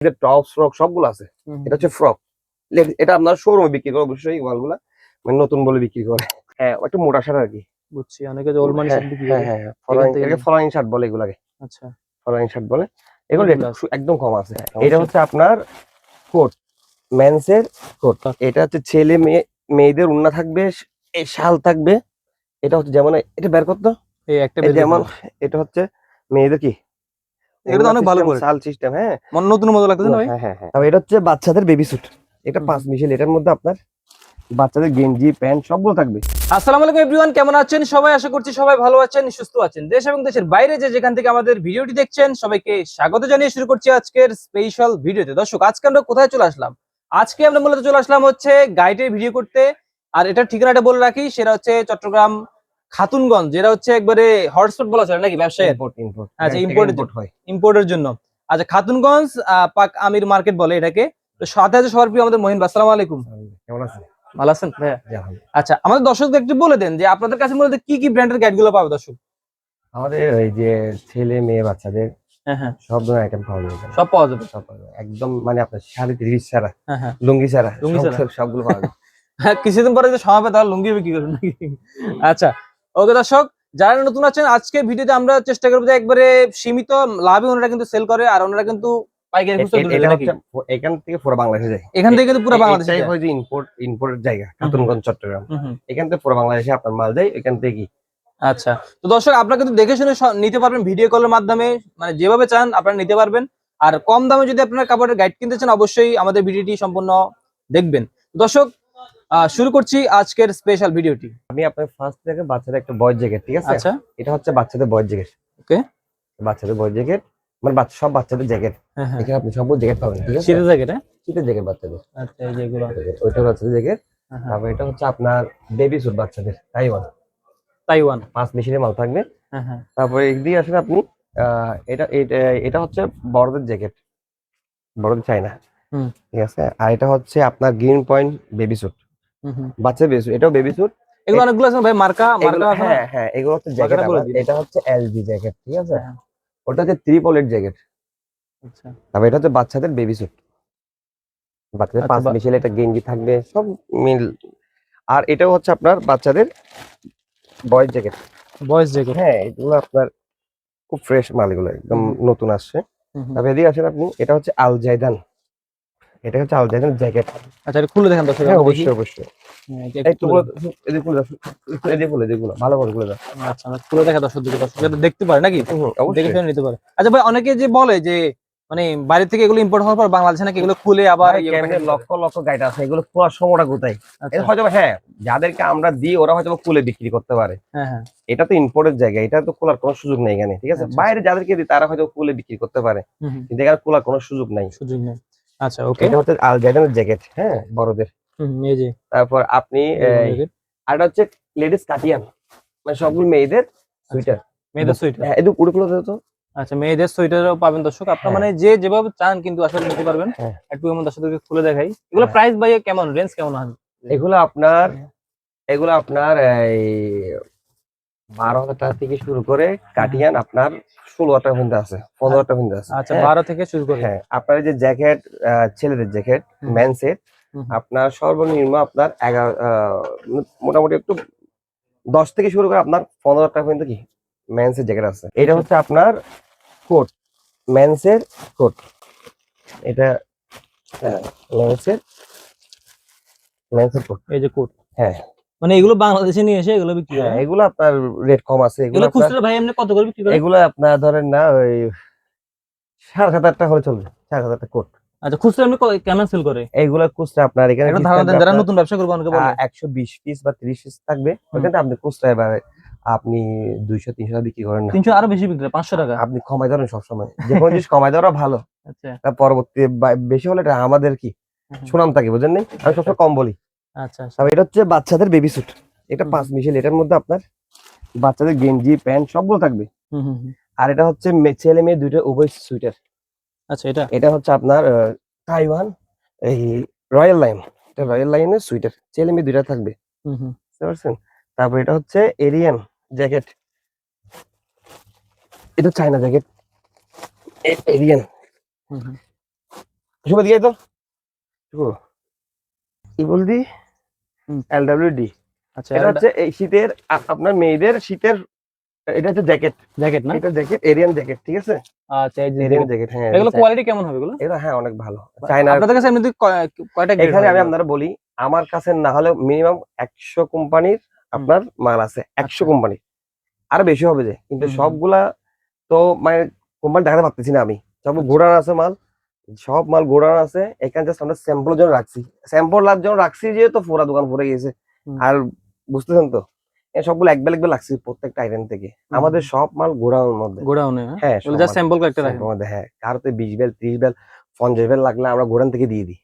এটা top frock সবগুলো আছে। এটা হচ্ছে ফ্রক এটা আপনার শোরুমে বিক্রি করে অবশ্যই এই মালগুলা। মানে নতুন বলে বিক্রি করে। হ্যাঁ। একটু মোটা শার্ট আর কি। বুঝছি অনেকে যে ওল্ড মানি হ্যাঁ, শার্ট বিক্রি হ্যাঁ করে হ্যাঁ। থেকে এটাকে ফলোয়িং শার্ট বলে এগুলাকে। আচ্ছা। ফলোয়িং শার্ট বলে। এগুলো একদম কম আছে। হ্যাঁ, এটা হচ্ছে আপনার কোট মেন্সের কোট। এটা হচ্ছে ছেলে মেয়ে মেয়েদের উন্না থাকবে এই শাল থাকবে। এটা হচ্ছে যেমন এটা বের করতো এই একটা যেমন এটা হচ্ছে মেয়েদের কি? এটা তো অনেক ভালো করে। শাল সিস্টেম হ্যাঁ। মনে নতুন মতো লাগতেছে না ভাই? হ্যাঁ হ্যাঁ এটা হচ্ছে বাচ্চাদের বেবি স্যুট এটা পাঁচ মিশেল এটার মধ্যে আপনার বাচ্চাদের গেঞ্জি প্যান্ট সবগুলো থাকবে। আসসালামু আলাইকুম কেমন আছেন? সবাই আশা করছি সবাই ভালো আছেন সুস্থ আছেন। দেশ এবং দেশের বাইরে যে যেখান থেকে আমাদের ভিডিওটি দেখছেন সবাইকে স্বাগত জানিয়ে শুরু করছি আজকের স্পেশাল ভিডিওতে। দর্শক আজকে আমরা কোথায় চলে আসলাম? আজকে আমরা মূলত চলে আসলাম হচ্ছে গাইডের ভিডিও করতে। আর এটার ঠিকানাটা বলে রাখি সেটা হচ্ছে চট্টগ্রাম খাতুনগঞ্জ যেটা হচ্ছে একবারে হটস্পট বলা চলে নাকি ব্যবসায়ের? ইম্পোর্ট ইম্পোর্ট আচ্ছা, ইম্পোর্ট হয়। ইম্পোর্টের জন্য। আচ্ছা খাতুনগঞ্জ পাক আমির মার্কেট বলে এটাকে। তো সাথে আছে সবার প্রিয় আমাদের মহিন আসসালামু আলাইকুম। কেমন আছে ভালো আছেন আচ্ছা আমাদের দর্শকদের একটু বলে দেন যে আপনাদের কাছে মূলত কি কি ব্র্যান্ডের গাইডগুলো পাবে দর্শক? আমাদের এই যে ছেলে মেয়ে বাচ্চাদের হ্যাঁ হ্যাঁ। সব ধরনের আইটেম পাওয়া যাবে। সব পাওয়া যাবে? সব পাওয়া যাবে। একদম মানে আপনার শাড়ি ত্রিশ ছাড়া হ্যাঁ হ্যাঁ। লুঙ্গি ছাড়া লুঙ্গি সব- ছাড়া। সবগুলো পাওয়া যাবে। হ্যাঁ কিছুদিন পরে যে সমাপে তাহলে লুঙ্গি বিক্রি করবেন নাকি? আচ্ছা ওকে দর্শক যারা নতুন আছেন আজকে ভিডিওতে আমরা চেষ্টা করব যে একবারে সীমিত লাভে ওনারা কিন্তু সেল করে আর ওনারা কিন্তু এখান থেকে পুরো বাংলাদেশে যায় এখান থেকে কিন্তু পুরো বাংলাদেশে। হয় যে ইম্পোর্ট ইম্পোর্টের জায়গা খাতুনগঞ্জ চট্টগ্রাম। এখান থেকে পুরো বাংলাদেশে আপনার মাল যায় এখান থেকে কি আচ্ছা তো দর্শক আপনারা কিন্তু দেখে শুনে নিতে পারবেন ভিডিও কলের মাধ্যমে মানে যেভাবে চান আপনারা নিতে পারবেন। আর কম দামে যদি আপনারা কাপড়ের গাইড কিনতে চান অবশ্যই আমাদের ভিডিওটি সম্পূর্ণ দেখবেন। দর্শক শুরু করছি আজকের স্পেশাল ভিডিওটি আমি আপনার ফার্স্ট থেকে বাচ্চাদের একটা বয়ের জ্যাকেট ঠিক আছে? আচ্ছা। এটা হচ্ছে বাচ্চাদের বয়ের জ্যাকেট ওকে। বাচ্চাদের বয়ের জ্যাকেট মানে বাচ্চা সব বাচ্চাদের জ্যাকেট হ্যাঁ এখানে আপনি সব জ্যাকেট পাবেন ঠিক আছে? শীতের জ্যাকেট হ্যাঁ? শীতের জ্যাকেট বাচ্চাদের। আচ্ছা এই যেগুলো। ওইটা বাচ্চাদের জ্যাকেট হ্যাঁ। তারপর এটা হচ্ছে আপনার বেবি স্যুট বাচ্চাদের তাইওয়ান তাইওয়ান পাঁচ মেশিনের মাল থাকবে। হ্যাঁ হ্যাঁ। তারপরে এদিকে আসেন আপনি এটা এটা- এটা হচ্ছে বড়দের জ্যাকেট বড়দের চাইনা হুম। ঠিক আছে? আর এটা হচ্ছে আপনার গ্রিন পয়েন্ট বেবি স্যুট হুম। বেবি স্যুট এটাও বেবি স্যুট এগুলো অনেকগুলো আছে ভাই? মার্কা মার্কা? হ্যাঁ হ্যাঁ এগুলো হচ্ছে জ্যাকেট। এটা হচ্ছে এলজি জ্যাকেট ঠিক আছে? হ্যাঁ। ওটা হচ্ছে ত্রিপলের জ্যাকেট আচ্ছা। তারপর এটা হচ্ছে বাচ্চাদের বেবি স্যুট বাচ্চাদের আচ্ছা, পাঁচ মিশেল এটা গেঞ্জি থাকবে সব মিল আর এটাও হচ্ছে আপনার বাচ্চাদের বয়েজ জ্যাকেট বয়েস জ্যাকেট হ্যাঁ এগুলো আপনার খুব ফ্রেশ মাল এগুলো একদম নতুন আসছে। তারপর এদিকে আসেন আপনি এটা হচ্ছে আল জাইদান এটা হচ্ছে জ্যাকেট। আচ্ছা এটা খুলে দেখেন দর্শক হ্যাঁ অবশ্যই অবশ্যই। হ্যাঁ। আচ্ছা দেখতে পারে নাকি? নিতে পারে। আচ্ছা ভাই অনেকে যে বলে যে মানে বাইরে থেকে এগুলো ইম্পোর্ট হওয়ার পর বাংলাদেশে নাকি এগুলো খুলে আবার ইয়ে। লক্ষ লক্ষ গাইড আছে এগুলো খোলার সময়টা কোথায়? আচ্ছা, হয়তো হ্যাঁ যাদেরকে আমরা দিই ওরা হয়তো খুলে বিক্রি করতে পারে। হ্যাঁ হ্যাঁ। এটা তো ইম্পোর্টের জায়গা এটা তো খোলার কোনো সুযোগ নেই এখানে ঠিক আছে? আচ্ছা, বাইরে যাদেরকে দিই তারা হয়তো খুলে বিক্রি করতে পারে। কিন্তু এখানে খোলার কোনো সুযোগ নাই। সুযোগ নেই। আচ্ছা ওকে এটা হচ্ছে আল জাইডানের জ্যাকেট হ্যাঁ বড়দের। এই যে। তারপর আপনি আর হচ্ছে লেডিস কাটিয়ান মানে সবগুলো মেয়েদের সুইটার মেয়েদের সোয়েটার হ্যাঁ এদিকে উড়ে তো। আচ্ছা মেয়েদের সোয়েটারও পাবেন দর্শক। আপনার হ্যাঁ। মানে যে যেভাবে চান কিন্তু আসলে নিতে পারবেন। হ্যাঁ। একটু এমন দর্শকদেরকে খুলে দেখাই। এগুলো হ্যাঁ। প্রাইস ভাই কেমন? রেঞ্জ কেমন হয়? এগুলো আপনার হ্যাঁ। এগুলো আপনার এই বারো হাজার টাকা থেকে শুরু করে কাটিয়ান আপনার টাকা পর্যন্ত আছে পনেরো হাজার টাকা পর্যন্ত আছে। আচ্ছা হ্যাঁ। বারো থেকে শুরু করে হ্যাঁ আপনার যে জ্যাকেট ছেলেদের জ্যাকেট। মেন্সের হুম। আপনার সর্বনিম্ন আপনার এগারো মোটামুটি একটু দশ থেকে শুরু করে আপনার পনেরো হাজার টাকা পর্যন্ত কি মেন্সের জ্যাকেট আছে। এটা হচ্ছে আপনার কোট মেন্সের কোট এটা মেন্সের মেন্সের কোট এই যে কোট হ্যাঁ। মানে এগুলো বাংলাদেশে নিয়ে এসে এগুলো বিক্রি হ্যাঁ হয় এগুলো আপনার রেট কম আছে এগুলো খুচরা ভাই এমনি কত করে বিক্রি করে এগুলো আপনার ধরেন না ওই সাড়ে সাত হাজার টাকা হলে চলবে সাড়ে সাত হাজার টাকা কোট আচ্ছা খুচরা এমনি কেমন সেল করে? এইগুলো খুচরা আপনার এখানে ধারণা দেন যারা নতুন ব্যবসা করবে অনেকে বলে। আহ, একশো বিশ পিস বা ত্রিশ পিস থাকবে ওখানে আপনি খুচরা এবার আপনি দুইশো তিনশো টাকা বিক্রি করেন না। তিনশো আরও বেশি বিক্রি হয়, পাঁচশো টাকা। আপনি কমাই ধরেন সবসময়। যে কোনো জিনিস কমাই দেওয়া ভালো। আচ্ছা। পরবর্তী বেশি হলে এটা আমাদের কি। সুনাম থাকে বুঝেন নি? আমি সবসময় কম বলি। আচ্ছা আচ্ছা। তবে এটা হচ্ছে বাচ্চাদের বেবি স্যুট এটা পাঁচ মিশেল এটার মধ্যে আপনার বাচ্চাদের গেঞ্জি প্যান্ট সবগুলো থাকবে। হুম, হুম, হুম। আর এটা হচ্ছে ছেলে মেয়ে দুইটা উভয় সুইটার আচ্ছা এটা? এটা হচ্ছে আপনার তাইওয়ান এই রয়্যাল লাইন। এটা রয়্যাল লাইনের সুইটার ছেলে মেয়ে দুইটা থাকবে। হুম, হুম। বুঝতে পারছেন? তারপর এটা হচ্ছে এরিয়ান জ্যাকেট। এটা চায়না জ্যাকেট। এরিয়ান। শুভ দিয়ে তো। শুভ। কি বলদি হুম। এল ডাব্লিউ ডি আচ্ছা এটা হচ্ছে এই শীতের আপনার মেয়েদের শীতের এটা হচ্ছে জ্যাকেট। জ্যাকেট না? এটা জ্যাকেট এরিয়ান জ্যাকেট ঠিক আছে? আচ্ছা এই এরিয়ান জ্যাকেট হ্যাঁ এগুলো কোয়ালিটি কেমন হবে এগুলো? এটা হ্যাঁ অনেক ভালো। চায়না আপনাদের কাছে এমনিতে কয়- কয়টা এখানে আমি আপনারা বলি আমার কাছে না হলেও মিনিমাম একশো কোম্পানির আপনার মাল আছে একশো আচ্ছা। কোম্পানি আরও বেশি হবে যে কিন্তু। সবগুলা তো মানে কোম্পানি দেখাতে পারতেছি না আমি। সব গোড়ান আছে মাল সব মাল গোড়ান আছে এখানে জাস্ট আমরা স্যাম্পল জন্য রাখছি। স্যাম্পল লার জন্য রাখছি যেহেতু পুরা দোকান ভরে গেছে আর বুঝতেছেন তো? সবগুলো এক বেল এক বেল রাখছি প্রত্যেকটা আইটেম থেকে। আমাদের সব মাল গোড়ানোর মধ্যে। গোডাউনে হ্যাঁ জাস্ট স্যাম্পল কয়েকটা রাখেন। মধ্যে হ্যাঁ। কারোতে বিশ বেল ত্রিশ বেল পঞ্চাশ বেল লাগলে আমরা গোড়ান থেকে দিয়ে দিই।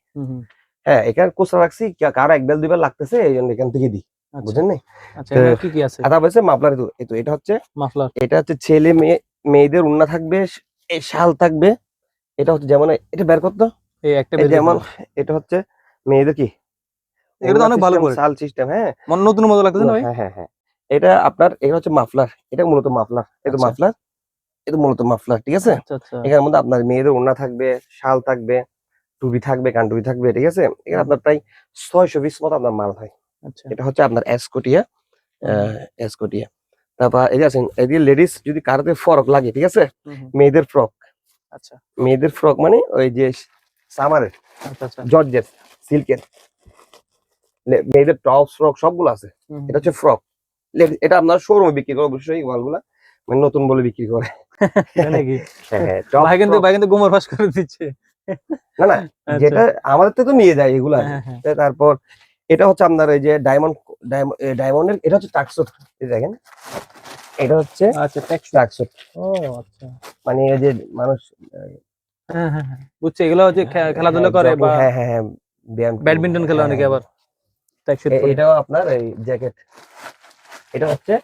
হ্যাঁ এখানে কোসা রাখছি কারও এক বেল দুই বেল লাগতেছে এই জন্য এখান থেকে দিই। আচ্ছা। বুঝলেন নি আচ্ছা কি কি আছে? তারপর হচ্ছে মাপলার তো এটা হচ্ছে মাফলার। এটা হচ্ছে ছেলে মেয়ে মেয়েদের উন্না থাকবে শাল থাকবে এটা হচ্ছে যেমন এটা বের করতো? এই একটা যেমন এটা হচ্ছে মেয়েদের কি? তো অনেক ভালো quality। শাল সিস্টেম হ্যাঁ? মন নতুন মতো লাগতেছে না ভাই? হ্যাঁ হ্যাঁ হ্যাঁ। এটা আপনার এটা হচ্ছে মাফলার। এটা মূলত মাফলার। এটা আচ্ছা। মাফলার। এটা মূলত মাফলার ঠিক আছে? আচ্ছা আচ্ছা। এখানের মধ্যে আপনার মেয়েদের ওড়না থাকবে শাল থাকবে টুপি থাকবে কানটুপি থাকবে ঠিক আছে? এখানে আপনার প্রায় ছয়শো পিস মতো আপনার মাল হয়। এটা হচ্ছে আপনার এসকোটিয়া এসকোটিয়া তারপর এই যে আছেন এদিকে লেডিস যদি কারোতে ফরক লাগে ঠিক আছে। মেয়েদের ফ্রক আচ্ছা। মেয়েদের ফ্রক মানে ওই যে সামারের জর্জের সিল্কের মেয়েদের টপস ফ্রক সবগুলো আছে। এটা হচ্ছে ফ্রক এটা আপনার শোরুমে বিক্রি করে অবশ্যই মালগুলা মানে নতুন বলে বিক্রি করে। হ্যাঁ হ্যাঁ ভাই কিন্তু ভাই কিন্তু গোমর ফাঁস করে দিচ্ছে। না না আচ্ছা। যেটা আমাদের তো নিয়ে যায় এগুলা। হ্যাঁ। তারপর এটা হচ্ছে আপনার এই যে ডায়মন্ড ডায়মন্ডের এটা হচ্ছে টাকসুট দেখেন। এটা হচ্ছে আচ্ছা ট্যাক্স টাকসুট ও আচ্ছা। মানে এই যে মানুষ হ্যাঁ হ্যাঁ হ্যাঁ। বুঝছি এগুলো হচ্ছে খেলাধুলা করে হ্যাঁ, বা হ্যাঁ হ্যাঁ হ্যাঁ ব্যায়াম ব্যাডমিন্টন খেলে হ্যাঁ, অনেকে আবার ট্যাক্স এটাও আপনার এই জ্যাকেট এটা হচ্ছে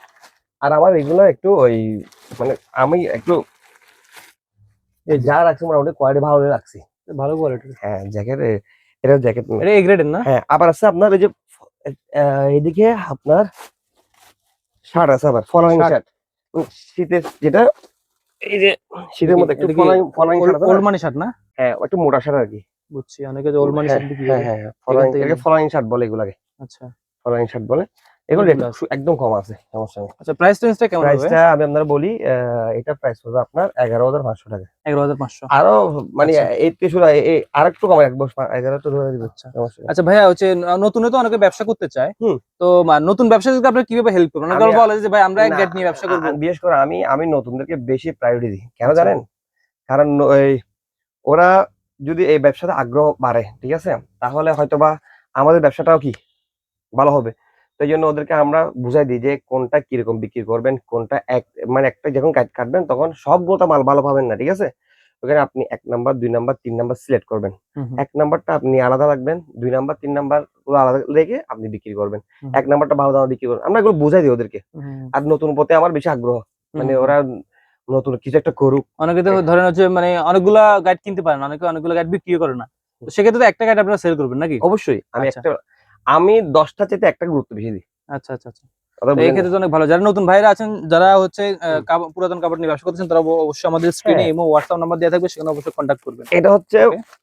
আর আমার এগুলো একটু ওই মানে আমি একটু যা রাখছি মোটামুটি কোয়ালিটি ভালো রাখছি। ভালো কোয়ালিটি হ্যাঁ জ্যাকেট এটা জ্যাকেট এটা এ গ্রেডের না? হ্যাঁ আবার আছে আপনার এই যে আহ, এইদিকে আপনার শার্ট আছে আবার ফলোয়িং শার্ট শীতের যেটা এই যে শীতের মধ্যে একটু ফলোয়িং ফলোয়িং শার্ট আছে ওল্ড না? মানি শার্ট না? হ্যাঁ একটু মোটা শার্ট আর কি। বুঝছি অনেকে যে ওল্ড মানি হ্যাঁ, শার্ট বিক্রি হ্যাঁ হ্যাঁ হ্যাঁ ফলোয়িং ফলোয়িং শার্ট বলে এগুলাকে। আচ্ছা। ফলোয়িং শার্ট বলে। এগুলো একদম কম আছে সমস্যা নেই। আচ্ছা প্রাইস রেঞ্জটা কেমন হবে? প্রাইসটা আমি আপনার বলি এটা প্রাইস পড়বে আপনার এগারো হাজার পাঁচশো টাকা। এগারো হাজার পাঁচশো। আরও মানে আচ্ছা। এই থেকে এই আরেকটু কম এক বছর এগারো তো ধরে দিব আচ্ছা। আচ্ছা ভাইয়া হচ্ছে নতুনে তো অনেকে ব্যবসা করতে চায়। তো নতুন ব্যবসা যদি আপনারা কীভাবে হেল্প করবেন? অনেকে বলে যে ভাই আমরা এক গেট নিয়ে ব্যবসা করব। বিশেষ করে আমি আমি নতুনদেরকে বেশি প্রায়োরিটি দিই। কেন আচ্ছা। জানেন? কারণ ওই ওরা যদি এই ব্যবসাতে আগ্রহ বাড়ে ঠিক আছে? তাহলে হয়তোবা আমাদের ব্যবসাটাও কি? ভালো হবে। তো এই জন্য ওদেরকে আমরা বুঝাই দিই যে কোনটা কীরকম বিক্রি করবেন কোনটা এক মানে একটা যখন কাট কাটবেন তখন সবগুলো মাল ভালো পাবেন না ঠিক আছে? ওখানে আপনি এক নাম্বার দুই নাম্বার তিন নাম্বার সিলেক্ট করবেন। এক নাম্বারটা আপনি আলাদা রাখবেন দুই নাম্বার তিন নাম্বারগুলো আলাদা রেখে আপনি বিক্রি করবেন। এক নাম্বারটা ভালো দামে বিক্রি করবেন। আমরা এগুলো বুঝাই দিই ওদেরকে। আর নতুন পথে আমার বেশি আগ্রহ। মানে ওরা নতুন কিছু একটা করুক। অনেকে তো ধরেন হচ্ছে মানে অনেকগুলা গাইড কিনতে পারেন অনেকে অনেকগুলো গাইড বিক্রি করে না। সেক্ষেত্রে একটা গাইড আপনারা সেল করবেন নাকি? অবশ্যই। আমি আচ্ছা। একটা আমি দশটা চাইতে একটা গুরুত্ব বেশি দিই। আচ্ছা আচ্ছা আচ্ছা। এই ক্ষেত্রে অনেক ভালো। যারা নতুন ভাইরা আছেন যারা হচ্ছে। পুরাতন কাপড় নিয়ে ব্যবসা করতেছেন তারা অবশ্যই আমাদের স্ক্রিনে হ্যাঁ। হোয়াটসঅ্যাপ নাম্বার দেওয়া থাকবে সেখানে অবশ্যই কন্ট্যাক্ট করবেন। এটা হচ্ছে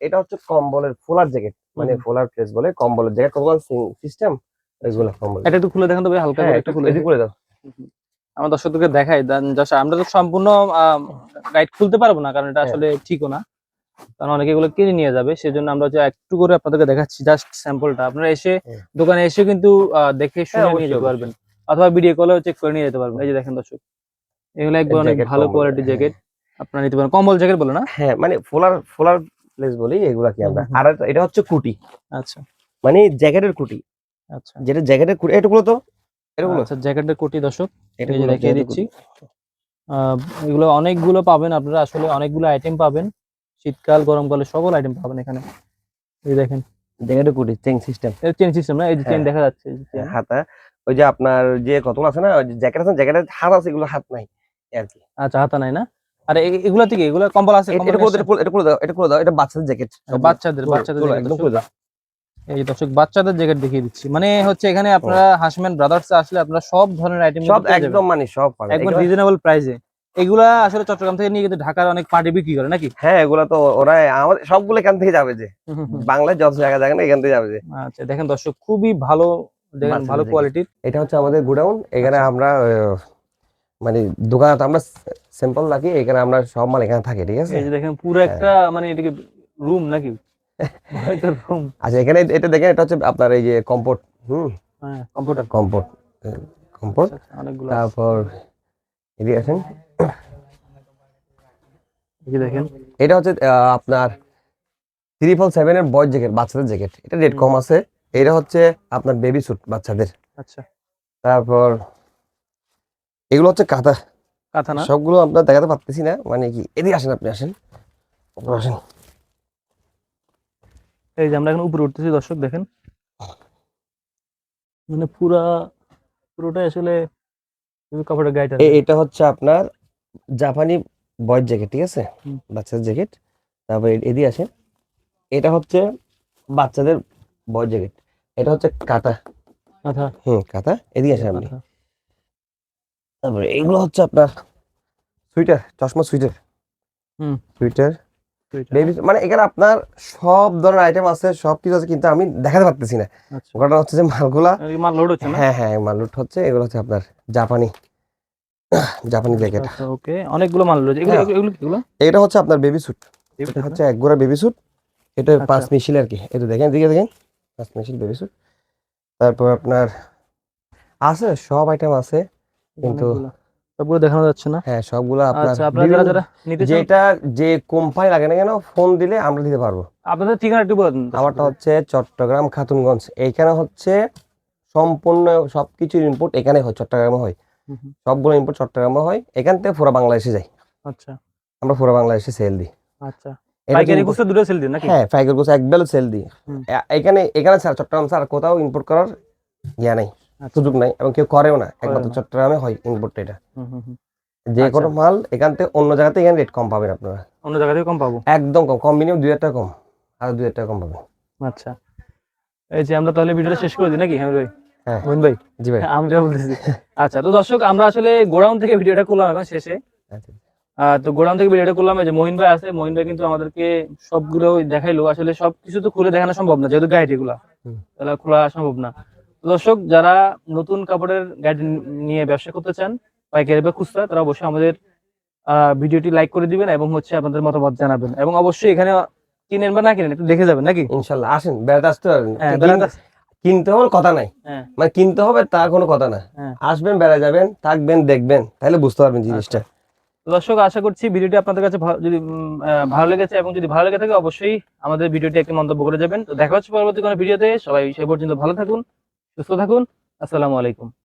এটা হচ্ছে কম্বলের ফোলার জ্যাকেট মানে ফোলার প্লেস বলে কম্বলের জ্যাকেট কম্বল সিস্টেম এগুলো কম্বল। এটা একটু খুলে দেখেন তো ভাই হালকা হ্যাঁ করে একটু একটু খুলে এদিকে করে দাও। আমার দর্শকদেরকে দেখাই দেন জাস্ট আমরা তো সম্পূর্ণ গাইড খুলতে পারব না কারণ এটা হ্যাঁ। আসলে ঠিকও না। কারণ অনেকে এগুলো কিনে নিয়ে যাবে সেজন্য আমরা হচ্ছে একটু করে আপনাদেরকে দেখাচ্ছি জাস্ট স্যাম্পলটা আপনারা এসে দোকানে এসে কিন্তু দেখে শুনে হ্যাঁ, নিয়ে যেতে পারবেন। অথবা ভিডিও কলেও চেক করে নিয়ে যেতে পারবেন। এই যে দেখেন দর্শক এগুলো একবার অনেক ভালো হ্যাঁ। জ্যাকেট আপনারা নিতে পারেন। কম্বল জ্যাকেট বলে না? হ্যাঁ মানে ফোলার ফোলার প্লেস বলি এগুলা কি আমরা। আর এটা হচ্ছে কুটি। আচ্ছা। মানে জ্যাকেটের কুটি। আচ্ছা। যেটা জ্যাকেটের কুটি এটুকুলো তো? এটুকুলো আচ্ছা জ্যাকেটের কোটি দর্শক এটা দেখিয়ে দিচ্ছি। এগুলো অনেকগুলো পাবেন আপনারা। আসলে অনেকগুলো আইটেম পাবেন। শীতকাল গরমকালে সকল আইটেম পাবেন এখানে। এই দেখেন। জ্যাকেটের কুটি চেইন সিস্টেম এটা চেন সিস্টেম না? এই যে চেন হ্যাঁ। দেখা যাচ্ছে। হাতা ওই যে আপনার যে কতগুলো আছে না জ্যাকেট আছে জ্যাকেটের হাত আছে এগুলো হাত নাই আর কি। আচ্ছা হাতা নাই না? আর এগুলা থেকে এগুলা কম্বল আছে এটা করে দাও, এটা করে দাও এটা করে দাও এটা বাচ্চাদের জ্যাকেট বাচ্চাদের বাচ্চাদের একদম দর্শক। দাও। এই দর্শক বাচ্চাদের জ্যাকেট দেখিয়ে দিচ্ছি। মানে হচ্ছে এখানে আপনারা হাসম্যান ব্রাদার্স আসলে আপনারা সব ধরনের আইটেম সব একদম মানে সব একবার রিজনেবল প্রাইসে এগুলা আসলে চট্টগ্রাম থেকে নিয়ে কিন্তু ঢাকার অনেক পার্টি বিক্রি করে নাকি? হ্যাঁ এগুলা তো ওরা আমাদের সবগুলো এখান থেকে যাবে যে। বাংলায় যত জায়গা জায়গা না এখান থেকে যাবে যে। আচ্ছা দেখেন দর্শক খুবই ভালো দেখেন ভালো কোয়ালিটির এটা হচ্ছে আমাদের গোডাউন এখানে আচ্ছা। আমরা মানে দোকান আমরা সিম্পল রাখি এখানে আমরা সব মাল এখানে থাকে ঠিক আছে? এই যে দেখেন পুরো একটা মানে এটাকে রুম নাকি? রুম আচ্ছা এখানে এটা দেখেন এটা হচ্ছে আপনার এই যে কম্পোর্ট হুম? হ্যাঁ কম্পিউটার কম্পোর্ট কম্পোর্ট অনেকগুলো তারপর এদিকে আসেন। দেখেন। এটা হচ্ছে আপনার ত্রিপল সেভেন এর বয়েজ জ্যাকেট বাচ্চাদের জ্যাকেট এটা রেট কম আছে। এটা হচ্ছে আপনার বেবি স্যুট বাচ্চাদের। আচ্ছা। তারপর এগুলো হচ্ছে কাঁথা। কথা না? সবগুলো আপনার দেখাতে পারতেছি না। মানে কি এদিকে আসেন আপনি আসেন। আসেন। এই যে আমরা এখন উপরে উঠতেছি দর্শক দেখেন। মানে পুরা পুরোটাই আসলে কাপড়ের গাইটা এটা হচ্ছে আপনার জাপানি বয়েজ জ্যাকেট ঠিক আছে? বাচ্চাদের জ্যাকেট তারপর এদিকে আসেন। এটা হচ্ছে বাচ্চাদের বয়েজ জ্যাকেট এটা হচ্ছে কাঁথা কথা। হুম কাঁথা। এদিকে আসেন আপনি। তারপরে এগুলো হচ্ছে আপনার সুইটার চশমা সুইটার হুম। সুইটার বেবি মানে এখানে আপনার সব ধরনের আইটেম আছে সব কিছু আছে কিন্তু আমি দেখাতে পারতেছি না। আচ্ছা। হচ্ছে যে মালগুলা মাল লোড হচ্ছে হ্যাঁ হ্যাঁ মালুট হচ্ছে। এগুলো হচ্ছে আপনার জাপানি জাপানি জ্যাকেট আচ্ছা ওকে অনেকগুলো মাল রয়েছে। এগুলো হ্যাঁ। এগুলো- এগুলো এটা হচ্ছে আপনার বেবি স্যুট এটা হচ্ছে এক গোড়া বেবি স্যুট এটা আচ্ছা। পাঁচ মিশিল আর কি? এটা দেখেন দিকে দেখেন। পাঁচ মিশিল বেবি স্যুট তারপর আপনার আছে সব আইটেম আছে কিন্তু সবগুলো দেখানো যাচ্ছে না? হ্যাঁ সবগুলো আপনার আচ্ছা আপনারা যারা নিতে চান যেটা যে কোম্পানি লাগে না কেন ফোন দিলে আমরা দিতে পারব। আপনাদের ঠিকানা একটু বলে দিন আমারটা হচ্ছে চট্টগ্রাম খাতুনগঞ্জ। এইখানে হচ্ছে সম্পূর্ণ সবকিছু ইম্পোর্ট এখানে হয় চট্টগ্রামে হয়। সবগুলো ইম্পোর্ট চট্টগ্রামে হয় এখান থেকে পুরো বাংলাদেশে যায় আচ্ছা। আমরা পুরো বাংলাদেশে সেল দিই। আচ্ছা। পাইকারি খুচরা দুটো সেল দিন নাকি? হ্যাঁ ফাইকার গোছ এক বেল সেল দিই। এখানে এখানে স্যার চট্টগ্রাম স্যার কোথাও ইম্পোর্ট করার ইয়া নাই আচ্ছা। সুযোগ নাই এবং কেউ করেও না। একমাত্র চট্টগ্রামে হয় ইম্পোর্ট এটা। যে আচ্ছা। কোনো মাল এখান থেকে অন্য জায়গাতে এখানে রেট কম পাবেন আপনারা। অন্য জায়গা থেকে কম পাবো? একদম কম কম মিনিমাম দুই হাজার টাকা কম। আর দুই হাজার টাকা কম পাবেন। আচ্ছা। এই যে আমরা তাহলে ভিডিওটা শেষ করে দিই নাকি হ্যাঁ ভাই মোহন ভাই? জি ভাই। আমি যা বলতেছি। আচ্ছা তো দর্শক আমরা আসলে গোডাউন থেকে ভিডিওটা করলাম এখন শেষে। আচ্ছা। তো গোডাউন থেকে ভিডিওটা করলাম যে মহিন ভাই আছে মহিন ভাই কিন্তু আমাদেরকে সবগুলো দেখাইলো। আসলে সবকিছু তো খুলে দেখানো সম্ভব না যেহেতু গাইড এগুলা। তাহলে খোলা সম্ভব না। দর্শক যারা নতুন কাপড়ের গাইড নিয়ে ব্যবসা করতে চান পাইকারি বা খুচরা তারা অবশ্যই আমাদের আহ, ভিডিওটি লাইক করে দিবেন এবং হচ্ছে আপনাদের মতামত জানাবেন। এবং অবশ্যই এখানে কিনেন বা না কিনেন একটু দেখে যাবেন নাকি? ইনশাল্লাহ আসেন বেড়াতে আসতে পারবেন কিনতে হবে কথা নাই। হ্যাঁ। মানে কিনতে হবে তা কোনো কথা না। হ্যাঁ। আসবেন বেড়া যাবেন থাকবেন দেখবেন তাহলে বুঝতে পারবেন জিনিসটা। তো দর্শক আশা করছি ভিডিওটি আপনাদের কাছে যদি ভালো লেগেছে এবং যদি ভালো লেগে থাকে অবশ্যই আমাদের ভিডিওটি একটি মন্তব্য করে যাবেন। তো দেখা হচ্ছে পরবর্তী কোনো ভিডিওতে। সবাই সে পর্যন্ত ভালো থাকুন সুস্থ থাকুন। আসসালামু আলাইকুম।